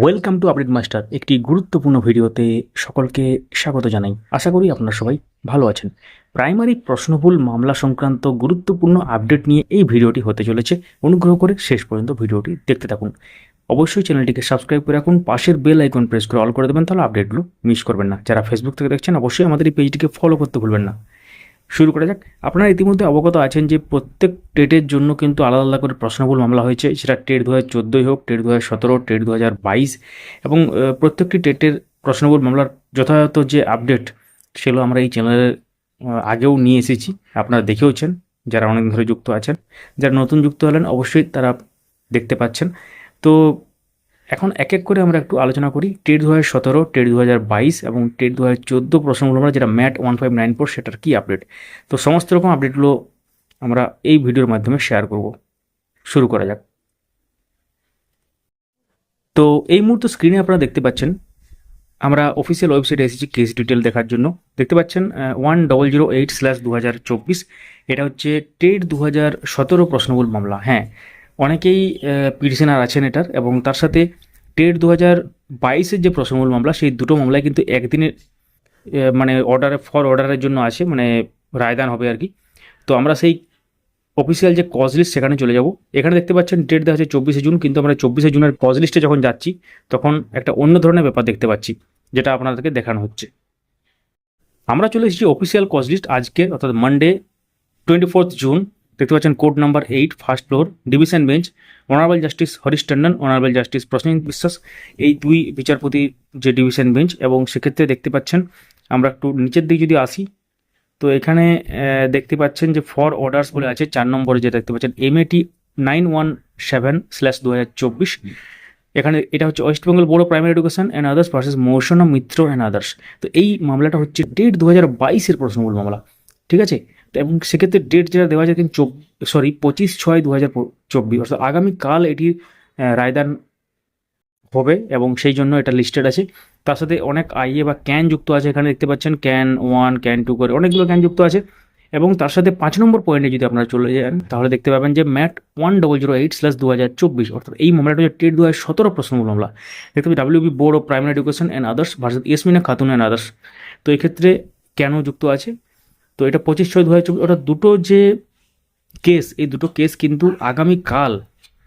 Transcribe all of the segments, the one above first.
Welcome to update master একটি গুরুত্বপূর্ণ ভিডিওতে সকলকে স্বাগত জানাই। আশা করি আপনারা সবাই ভালো আছেন। প্রাইমারি প্রশ্নভুল মামলা সংক্রান্ত গুরুত্বপূর্ণ আপডেট নিয়ে এই ভিডিওটি হতে চলেছে। অনুগ্রহ করে শেষ পর্যন্ত ভিডিওটি দেখতে থাকুন। অবশ্যই চ্যানেলটিকে সাবস্ক্রাইব করে রাখুন। পাশের বেল আইকন প্রেস করে অল করে দেবেন, তাহলে আপডেটগুলো মিস করবেন না। যারা ফেসবুক থেকে দেখছেন, অবশ্যই আমাদের এই পেজটিকে ফলো করতে ভুলবেন না। শুরু করা যাক। আপনারা ইতিমধ্যে অবগত আছেন যে প্রত্যেক টেটের জন্য কিন্তু আলাদা আলাদা করে প্রশ্নবুল মামলা হয়েছে। সেটা টেট দু হাজার হোক, টেট দু হাজার সতেরো, টেট দু হাজার বাইশ এবং প্রত্যেকটি টেটের প্রশ্নবুল মামলার যথাযথ যে আপডেট সেগুলো আমরা এই চ্যানেলে আগেও নিয়ে এসেছি। আপনারা দেখেওছেন যারা অনেক ধরে যুক্ত আছেন, যারা নতুন যুক্ত হলেন, অবশ্যই তারা দেখতে পাচ্ছেন। তো এখন এক এক করে আমরা একটু আলোচনা করি। টেট দু হাজার সতেরো, টেট দু হাজার বাইশ এবং টেট দু হাজার চোদ্দ প্রশ্নগুলো আমরা যেটা MAT one five nine four সেটার কী আপডেট? তো সমস্ত রকম আপডেটগুলো আমরা এই ভিডিওর মাধ্যমে শেয়ার করব। শুরু করা যাক। তো এই মুহূর্তে স্ক্রিনে আপনারা দেখতে পাচ্ছেন, আমরা অফিসিয়াল ওয়েবসাইটে এসেছি কেস ডিটেল দেখার জন্য। দেখতে পাচ্ছেন one double zero eight slash দু হাজার চব্বিশ। এটা হচ্ছে টেট দু হাজার সতেরো প্রশ্নবুল মামলা। হ্যাঁ অনেকেই পিটিশনার আছেন এটার এবং তার সাথে টেট দু হাজার বাইশের যে প্রশ্নমূল মামলা, সেই দুটো মামলায় কিন্তু একদিনের মানে অর্ডারে ফর অর্ডারের জন্য আছে মানে রায়দান হবে আর কি। তো আমরা সেই অফিসিয়াল যে কজ লিস্ট সেখানে চলে যাব। এখানে দেখতে পাচ্ছেন ডেট দেওয়া আছে চব্বিশে জুন, কিন্তু আমরা চব্বিশে জুনের কজ লিস্টে যখন যাচ্ছি, তখন একটা অন্য ধরনের ব্যাপার দেখতে পাচ্ছি, যেটা আপনাদেরকে দেখানো হচ্ছে। আমরা চলে এসেছি অফিসিয়াল কজ লিস্ট আজকে অর্থাৎ মানডে টোয়েন্টি ফোর্থ জুন দেখতে পাচ্ছেন code number eight, first floor, division bench, honourable justice Harish Tandon, honourable justice Prosenjit Biswas. এই দুই বিচারপতি যে ডিভিশন বেঞ্চ, এবং সেক্ষেত্রে দেখতে পাচ্ছেন, আমরা একটু নিচের দিকে যদি আসি, তো এখানে দেখতে পাচ্ছেন যে ফর অর্ডার্স বলে আছে, চার নম্বরে যেটা দেখতে পাচ্ছেন MAT nine one seven slash দু হাজার চব্বিশ। এখানে এটা হচ্ছে West Bengal board of primary education and others versus Mousumi Mitra and others. তো এই মামলাটা হচ্ছে ডেট দু হাজার বাইশের প্রশ্নমূল মামলা। ঠিক আছে? এবং সেক্ষেত্রে ডেট যেটা দেওয়া আছে, কিন্তু সরি পঁচিশ ছয় দু হাজার চব্বিশ। অর্থাৎ আগামীকাল এটির রায়দান হবে এবং সেই জন্য এটা লিস্টেড আছে। তার সাথে অনেক আইএ বা ক্যান যুক্ত আছে, এখানে দেখতে পাচ্ছেন, ক্যান ওয়ান, ক্যান টু করে অনেকগুলো ক্যান যুক্ত আছে। এবং তার সাথে পাঁচ নম্বর পয়েন্টে যদি আপনারা চলে যান, তাহলে দেখতে পাবেন যে MAT one double zero eight slash দু হাজার চব্বিশ। অর্থাৎ এই মামলাটা হচ্ছে টেট দু হাজার সতেরো প্রশ্নমূল মামলা। দেখতে পাবেন WB board of primary education and others versus Yasmina Khatun and others তো এক্ষেত্রে কেন যুক্ত আছে? তো এটা পঁচিশ ছয় দু হাজার চব্বিশ অর্থাৎ দুটো যে কেস, এই দুটো কেস কিন্তু আগামীকাল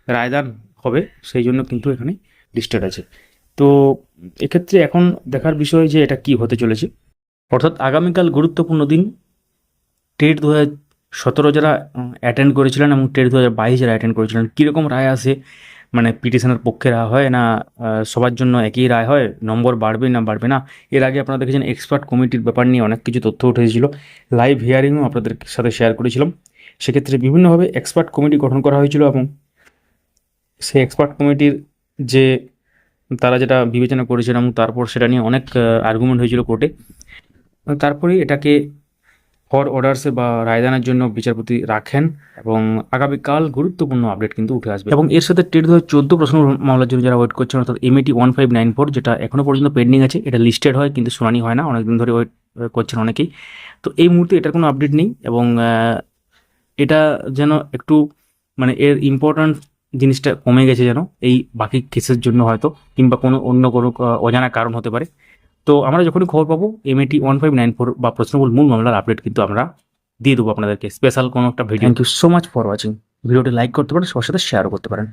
রায়দান হবে, সেই জন্য কিন্তু এখানে লিস্টেড আছে। তো এক্ষেত্রে এখন দেখার বিষয় যে এটা কি হতে চলেছে। অর্থাৎ আগামীকাল গুরুত্বপূর্ণ দিন, টেট দু হাজার সতেরো যারা অ্যাটেন্ড করেছিলেন এবং টেট দু হাজার বাইশ যারা অ্যাটেন্ড করেছিলেন, কীরকম রায় আসে মানে পিটিশনের পক্ষে রায় হয় না সবার জন্য একই রায় হয়, নম্বর বাড়বে না বাড়বে না? এর আগে আপনারা দেখেছেন এক্সপার্ট কমিটির ব্যাপার নিয়ে অনেক কিছু তথ্য উঠে এসেছিল লাইভ হিয়ারিংও আপনাদের সাথে শেয়ার করেছিলাম। সেক্ষেত্রে বিভিন্নভাবে এক্সপার্ট কমিটি গঠন করা হয়েছিল এবং সেই এক্সপার্ট কমিটির যে তারা যেটা বিবেচনা করেছিল এবং তারপর সেটা নিয়ে অনেক আর্গুমেন্ট হয়েছিল কোর্টে তারপরে এটাকে ফর অর্ডার্সে বা রায়দানের জন্য বিচারপতি রাখেন এবং আগামীকাল গুরুত্বপূর্ণ আপডেট কিন্তু উঠে আসবে। এবং এর সাথে টেট দু হাজার চোদ্দ প্রশ্ন মামলার জন্য যারা ওয়েট করছেন, অর্থাৎ MAT one five nine four যেটা এখনও পর্যন্ত পেন্ডিং আছে, এটা লিস্টেড হয় কিন্তু শুনানি হয় না, অনেকদিন ধরে ওয়েট করছেন অনেকেই। তো এই মুহূর্তে এটার কোনো আপডেট নেই এবং এটা যেন একটু মানে এর ইম্পর্ট্যান্ট জিনিসটা কমে গেছে যেন, এই বাকি কেসের জন্য হয়তো, কিংবা কোনো অন্য কোনো অজানা কারণ হতে পারে। তো আমরা যখনই খবর পাবো MAT one five nine four বা প্রশ্নবুল মূল মামলার আপডেট কিন্তু আমরা দিয়ে দেবো আপনাদেরকে। স্পেশাল কোনো একটা video thank you so much for watching ভিডিওটি লাইক করতে পারেন, সবার সাথে শেয়ারও করতে পারেন।